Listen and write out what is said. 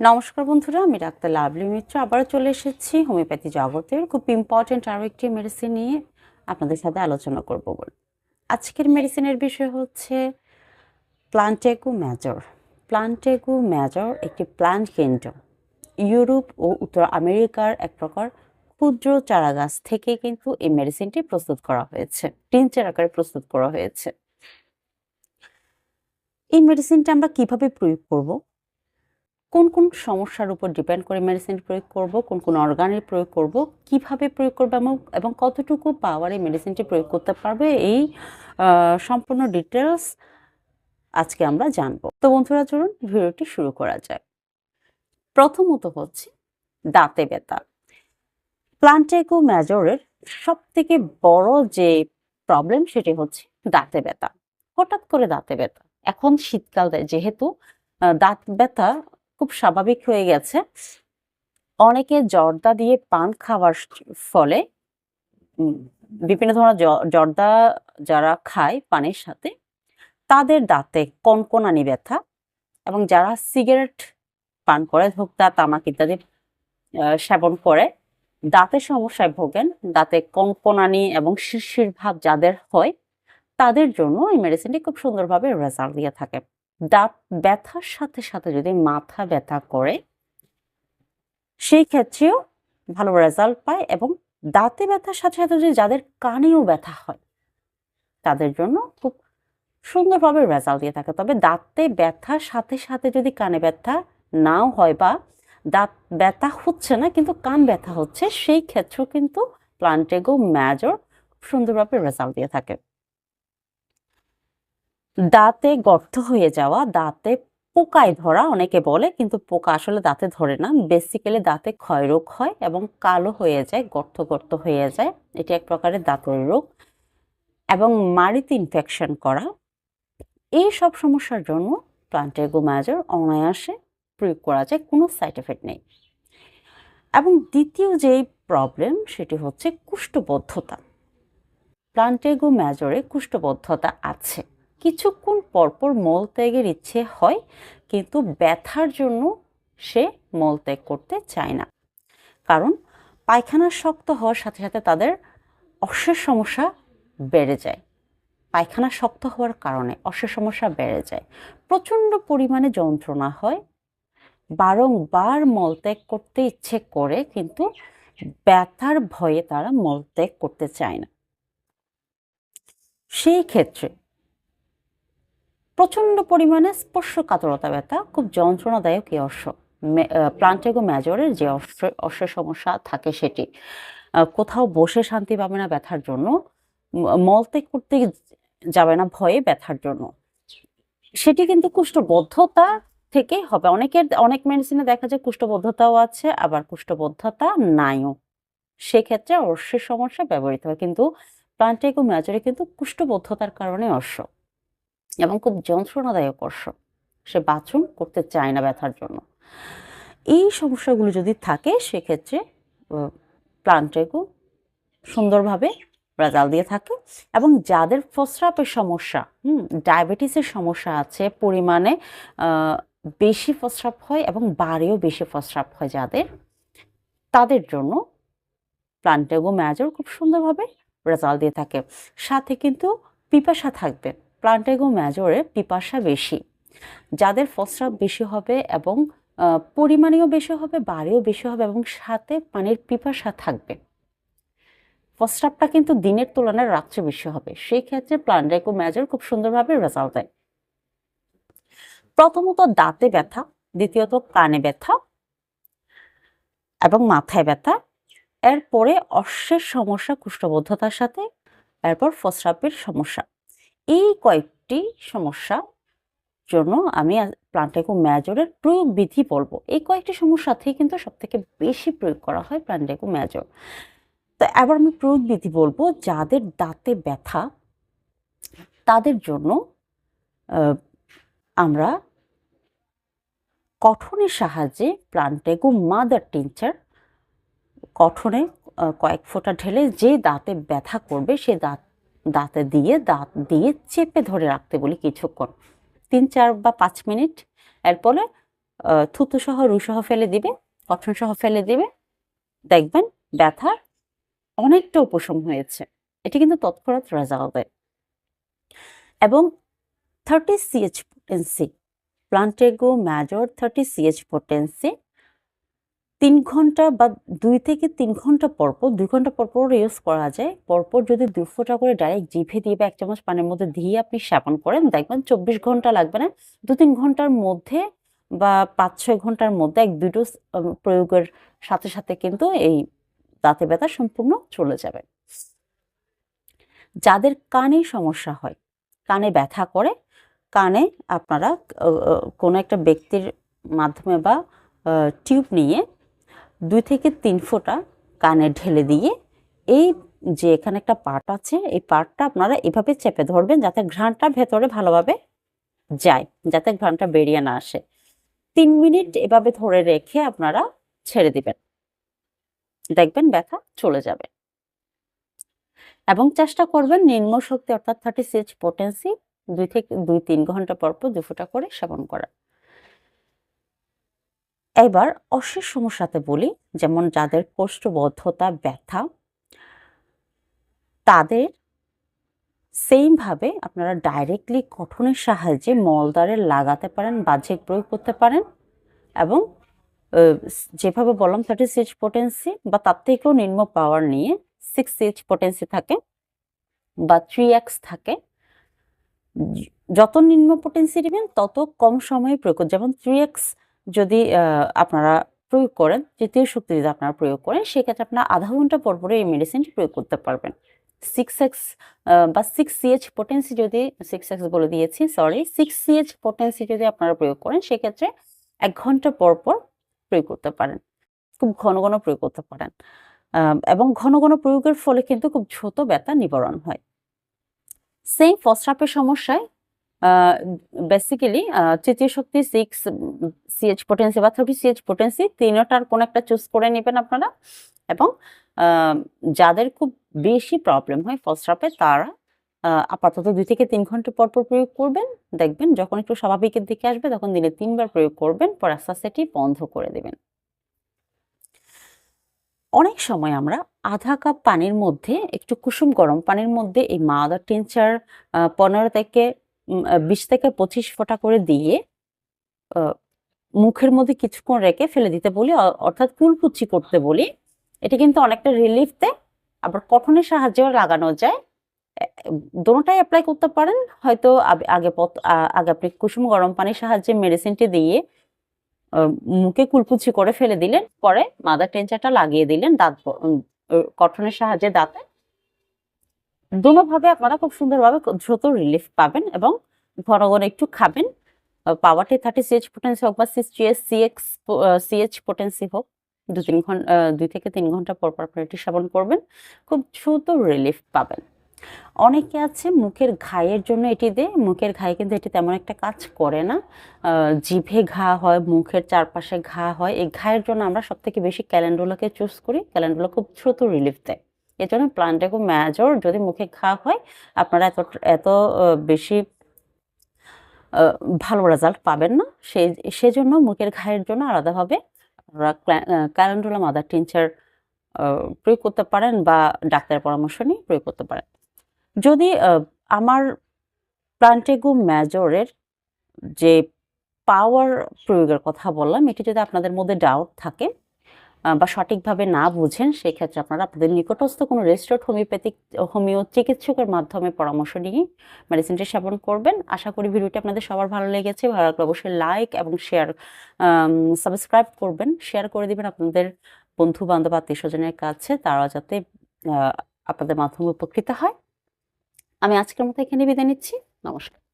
নমস্কার বন্ধুরা, আমি ডাক্তার লাভলি মিত্র। আবারও চলে এসেছি হোমিওপ্যাথি জগতের খুব ইম্পর্টেন্ট আরও একটি মেডিসিন নিয়ে আপনাদের সাথে আলোচনা করব বলে। আজকের মেডিসিনের বিষয় হচ্ছে প্লান্টেগু ম্যাজর প্লান্টেগু ম্যাজর একটি প্লান্ট কেন্দ্র। ইউরোপ ও উত্তর আমেরিকার এক প্রকার ক্ষুদ্র চারাগাছ থেকে কিন্তু এই মেডিসিনটি প্রস্তুত করা হয়েছে। টিনচার আকারে প্রস্তুত করা হয়েছে। এই মেডিসিনটা আমরা কীভাবে প্রয়োগ করব? কোন কোন সমস্যার উপর ডিপেন্ড করে মেডিসিন প্রয়োগ করব, কোন কোন অর্গানের প্রয়োগ করব, কীভাবে প্রয়োগ করব এবং কতটুকু পাওয়ারে মেডিসিনটি প্রয়োগ করতে পারবে, এই সম্পূর্ণ ডিটেলস আজকে আমরা জানব। তো বন্ধুরা, চলুন ভিডিওটি শুরু করা যায় প্রথমত হচ্ছে দাঁতে ব্যথা। প্লান্টেগো ম্যাজরের সব থেকে বড় যে প্রবলেম সেটি হচ্ছে দাঁতে ব্যথা। হঠাৎ করে দাঁতে ব্যথা। এখন শীতকাল, যেহেতু দাঁত ব্যথা খুব স্বাভাবিক হয়ে গেছে। অনেকে জর্দা দিয়ে পান খাওয়ার ফলে বিভিন্ন ধরনের জর্দা যারা খায় পানের সাথে, তাদের দাঁতে কনকনানি ব্যথা এবং যারা সিগারেট পান করে হুক্কা তামাক ইত্যাদি সেবন করে, দাঁতের সমস্যায় ভোগেন। দাঁতে কনকনানি এবং শিরশির ভাব যাদের হয়, তাদের জন্য এই মেডিসিনটি খুব সুন্দরভাবে রেজাল্ট দিয়ে থাকে। দাঁত ব্যথার সাথে সাথে যদি মাথা ব্যথা করে, সেই ক্ষেত্রেও ভালো রেজাল্ট পায় এবং দাঁতে ব্যথার সাথে সাথে যদি যাদের কানেও ব্যথা হয়, তাদের জন্য খুব সুন্দরভাবে রেজাল্ট দিয়ে থাকে। তবে দাঁতে ব্যথার সাথে সাথে যদি কানে ব্যথা নাও হয় বা দাঁত ব্যথা হচ্ছে না, কিন্তু কান ব্যথা হচ্ছে, সেই ক্ষেত্রেও কিন্তু প্লান্টেগো ম্যাজর সুন্দরভাবে রেজাল্ট দিয়ে থাকে। দাঁতে গর্ত হয়ে যাওয়া, দাঁতে পোকায় ধরা অনেকে বলে, কিন্তু পোকা আসলে দাঁতে ধরে না। বেসিক্যালি দাঁতে ক্ষয়রোগ হয় এবং কালো হয়ে যায়, গর্ত গর্ত হয়ে যায়। এটি এক প্রকারের দাঁতের রোগ এবং মাড়িতে ইনফেকশন করা। এই সব সমস্যার জন্য প্লান্টেগো ম্যাজর অনায়াসে প্রয়োগ করা যায়, কোনো সাইড এফেক্ট নেই। এবং দ্বিতীয় যেই প্রবলেম সেটি হচ্ছে কুষ্ঠবদ্ধতা। প্লান্টেগো ম্যাজরে কুষ্ঠবদ্ধতা আছে। কিছুক্ষণ পরপর মলত্যাগের ইচ্ছে হয়, কিন্তু ব্যথার জন্য সে মলত্যাগ করতে চায় না। কারণ পায়খানা শক্ত হওয়ার সাথে সাথে তাদের অশ্বের সমস্যা বেড়ে যায়। পায়খানা শক্ত হওয়ার কারণে অশ্বের সমস্যা বেড়ে যায়। প্রচণ্ড পরিমাণে যন্ত্রণা হয়। বারংবার মলত্যাগ করতে ইচ্ছে করে, কিন্তু ব্যথার ভয়ে তারা মলত্যাগ করতে চায় না। সেই ক্ষেত্রে প্রচণ্ড পরিমাণে স্পর্শ কাতরতা ব্যথা, খুব যন্ত্রণাদায়ক এই অশ্ব প্লান্টেগো ম্যাজরের যে অশ্ব অশ্বের সমস্যা থাকে সেটি। কোথাও বসে শান্তি পাবে না ব্যথার জন্য মলত্যাগ করতে যাবে না ভয়ে ব্যথার জন্য। সেটি কিন্তু কুষ্ঠবদ্ধতা থেকে হবে। অনেকের, অনেক মেডিসিনে দেখা যায় কুষ্ঠবদ্ধতাও আছে, আবার কুষ্ঠবদ্ধতা নাইও। সেক্ষেত্রে অশ্বের সমস্যা ব্যবহৃত হয়। কিন্তু প্লান্টেগো ম্যাজরে কিন্তু কুষ্ঠবদ্ধতার কারণে অশ্ব। এবং খুব যন্ত্রণাদায়ক অশ্ব সে বাথরুম করতে চায় না ব্যথার জন্য। এই সমস্যাগুলো যদি থাকে, সেক্ষেত্রে প্লান্টেগো সুন্দরভাবে রেজাল্ট দিয়ে থাকে এবং যাদের প্রস্রাবের সমস্যা, হুম ডায়াবেটিসের সমস্যা আছে, পরিমাণে বেশি প্রস্রাব হয় এবং বাড়েও বেশি প্রস্রাব হয় যাদের, তাদের জন্য প্লান্টেগো ম্যাজর খুব সুন্দরভাবে রেজাল্ট দিয়ে থাকে। সাথে কিন্তু পিপাসা থাকবে। প্লান্টেগো ম্যাজরে পিপাসা বেশি, যাদের প্রস্রাব বেশি হবে এবং পরিমাণেও বেশি হবে, বাড়েও বেশি হবে এবং সাথে পানির পিপাসা থাকবে। প্রস্রাবটা কিন্তু দিনের তুলনায় রাত্রে বেশি হবে, সেই ক্ষেত্রে প্লান্টেগো ম্যাজর খুব সুন্দরভাবে রেজাল্ট দেয়। প্রথমত দাঁতে ব্যথা, দ্বিতীয়ত কানে ব্যথা এবং মাথায় ব্যথা। এরপরে অশ্বের সমস্যা, কুষ্ঠবদ্ধতার সাথে, এরপর প্রস্রাবের সমস্যা। এই কয়েকটি সমস্যা জন্য আমি প্লান্টেগো ম্যাজরের প্রয়োগ বিধি বলব। এই কয়েকটি সমস্যাতেই কিন্তু সব থেকে বেশি প্রয়োগ করা হয় প্লান্টেগো ম্যাজর তো এবার আমি প্রয়োগ বিধি বলব, যাদের দাঁতে ব্যথা, তাদের জন্য আমরা কঠনের সাহায্যে প্লান্টেগো মাদার টিনচার কঠনে কয়েক ফোঁটা ঢেলে যে দাঁতে ব্যথা করবে, সে দাঁত দাঁতে দিয়ে, দাঁত দিয়ে চেপে ধরে রাখতে বলি কিছুক্ষণ। তিন, চার বা পাঁচ মিনিট। এরপরে থুতু সহ রু সহ ফেলে দিবে কঠন সহ ফেলে দিবে। দেখবেন ব্যথার অনেকটা উপশম হয়েছে। এটি কিন্তু তৎক্ষণাৎ রেজাল্ট দেয় এবং thirty C H potency plantago major thirty C H potency তিন ঘণ্টা বা দুই থেকে তিন ঘণ্টা পরপর দুই ঘণ্টা পরপর ইউজ করা যায়। পরপর যদি দু ফোঁটা করে ডাইরেক্ট জিভে দিয়ে বা এক চামচ পানির মধ্যে দিয়ে আপনি সেবন করেন, দেখবেন চব্বিশ ঘণ্টা লাগবে না। দু তিন ঘণ্টার মধ্যে বা পাঁচ ছয় ঘণ্টার মধ্যে এক দুটো প্রয়োগের সাথে সাথে কিন্তু এই দাঁতে ব্যথা সম্পূর্ণ চলে যাবে। যাদের কানে সমস্যা হয়, কানে ব্যথা করে, কানে আপনারা কোনো একটা ব্যক্তির মাধ্যমে বা টিউব নিয়ে দুই থেকে তিন ফোঁটা কানে ঢেলে দিয়ে এই যে এখানে একটা পার্ট আছে, এই পার্টটা আপনারা এভাবে চেপে ধরবেন যাতে ঘ্রাণটা ভেতরে ভালোভাবে যায়, যাতে ঘ্রাণটা বেরিয়ে না আসে। তিন মিনিট এভাবে ধরে রেখে আপনারা ছেড়ে দিবেন। দেখবেন ব্যথা চলে যাবে। এবং চেষ্টা করবেন নিম্ন শক্তি অর্থাৎ থার্টি সিএচ পোটেন্সি দুই থেকে দুই তিন ঘণ্টা পর পর দু ফোঁটা করে সেবন করা এবার অশেষ সমস্যাতে বলি, যেমন যাদের কোষ্ঠবদ্ধতা, ব্যথা, তাদের সেমভাবে আপনারা ডাইরেক্টলি কঠনের সাহায্যে মলদ্বারে লাগাতে পারেন, বাহ্যিক প্রয়োগ করতে পারেন এবং যেভাবে বললাম থার্টি সিক্স পোটেন্সি বা তার থেকেও নিম্ন পাওয়ার নিয়ে সিক্স সিক্স পোটেন্সি থাকে বা থ্রি এক্স থাকে। যত নিম্ন পোটেন্সি নেবেন তত কম সময়ে প্রয়োগ যেমন থ্রি এক্স যদি আপনারা প্রয়োগ করেন তৃতীয় শক্তি যদি আপনারা প্রয়োগ করেন, সেক্ষেত্রে আপনার আধা ঘণ্টা পর পরে এই মেডিসিনটি প্রয়োগ করতে পারবেন। সিক্স এক্স বা সিক্স সিএইচ পোটেন্সি যদি সিক্স এক্স বলে দিয়েছি সরি সিক্স সিএইচ পোটেন্সি যদি আপনারা প্রয়োগ করেন, সেক্ষেত্রে এক ঘণ্টা পর পর প্রয়োগ করতে পারেন। খুব ঘন ঘন প্রয়োগ করতে পারেন। এবং ঘন ঘন প্রয়োগের ফলে কিন্তু খুব ছোট ব্যথা নিবারণ হয়। সেম ফসরাপের সমস্যায় বেসিক্যালি তৃতীয় শক্তি সিক্স সিএইচ পোটেন্সি বা থার্টি সিএইচ পোটেন্সি তিনটার কোনো একটা চুজ করে নেবেন আপনারা। এবং যাদের খুব বেশি প্রবলেম হয় ফার্স্ট ফসরাপে তারা আপাতত দুই থেকে তিন ঘণ্টা পর পর প্রয়োগ করবেন। দেখবেন যখন একটু স্বাভাবিকের দিকে আসবে, তখন দিনে তিনবার প্রয়োগ করবেন, পর আস্তে বন্ধ করে দেবেন। অনেক সময় আমরা আধা কাপ পানির মধ্যে একটু কুসুম গরম পানির মধ্যে এই মাদার টিনচার পনেরো থেকে বিশ থেকে পঁচিশ ফোঁটা করে দিয়ে মুখের মধ্যে কিছুক্ষণ রেখে ফেলে দিতে বলি। অর্থাৎ কুলকুচি করতে বলি। এটা কিন্তু অনেকটা রিলিফ দেয়। আবার কঠনের সাহায্যেও লাগানো যায়। দোনোটাই অ্যাপ্লাই করতে পারেন। হয়তো আগে আগে আপনি কুসুম গরম পানির সাহায্যে মেডিসিনটি দিয়ে মুখে কুলকুচি করে ফেলে দিলেন। পরে মাদার টেনচারটা লাগিয়ে দিলেন দাঁত কঠনের সাহায্যে দাঁতে। দুভাবে আপনারা খুব সুন্দরভাবে দ্রুত রিলিফ পাবেন এবং ঘন ঘন একটু খাবেন। পাওয়ারটি থার্টি সিএইচ পোটেন্সি হোক বা সিএক্স সিএইচ পোটেন্সি হোক, দু তিন ঘণ্টা দুই থেকে তিন ঘণ্টা পর পর এটি সেবন করবেন, খুব দ্রুত রিলিফ পাবেন। অনেকে আছে মুখের ঘায়ের জন্য এটি দেয়, মুখের ঘায়ে কিন্তু এটি তেমন একটা কাজ করে না। জিভে ঘা হয়, মুখের চারপাশে ঘা হয়, এই ঘায়ের জন্য আমরা সব থেকে বেশি ক্যালেন্ডোলাকে চুজ করি। ক্যালেন্ডোলা খুব দ্রুত রিলিফ দেয়। এই জন্য খুব ম্যাজর। যদি মুখে ঘা হয়, আপনারা এত এত বেশি ভালো রেজাল্ট পাবেন না। সেই সেজন্য মুখের ঘায়ের জন্য আলাদাভাবে আপনারা ক্যালেন্ডোলা মাদার টিনচার প্রয়োগ করতে পারেন বা ডাক্তারের পরামর্শ নিয়ে প্রয়োগ করতে পারেন। যদি আমার প্লান্টেগু ম্যাজরের, যে পাওয়ার প্রয়োগের কথা বললাম, এটি যদি আপনাদের মধ্যে ডাউট থাকে বা সঠিকভাবে না বুঝেন, সেক্ষেত্রে আপনারা আপনাদের নিকটস্থ কোনো রেজিস্টার্ড হোমিওপ্যাথিক, হোমিও চিকিৎসকের মাধ্যমে পরামর্শ নিয়ে মেডিসিনটি সেবন করবেন। আশা করি ভিডিওটি আপনাদের সবার ভালো লেগেছে। ভালো লাগলে অবশ্যই লাইক এবং শেয়ার সাবস্ক্রাইব করবেন। শেয়ার করে দিবেন আপনাদের বন্ধু বান্ধব আত্মীয় স্বজনের কাছে, তারা যাতে আপনাদের মাধ্যমে উপকৃত হয়। আমি আজকের মতো এখানে বিদায় নিচ্ছি। নমস্কার।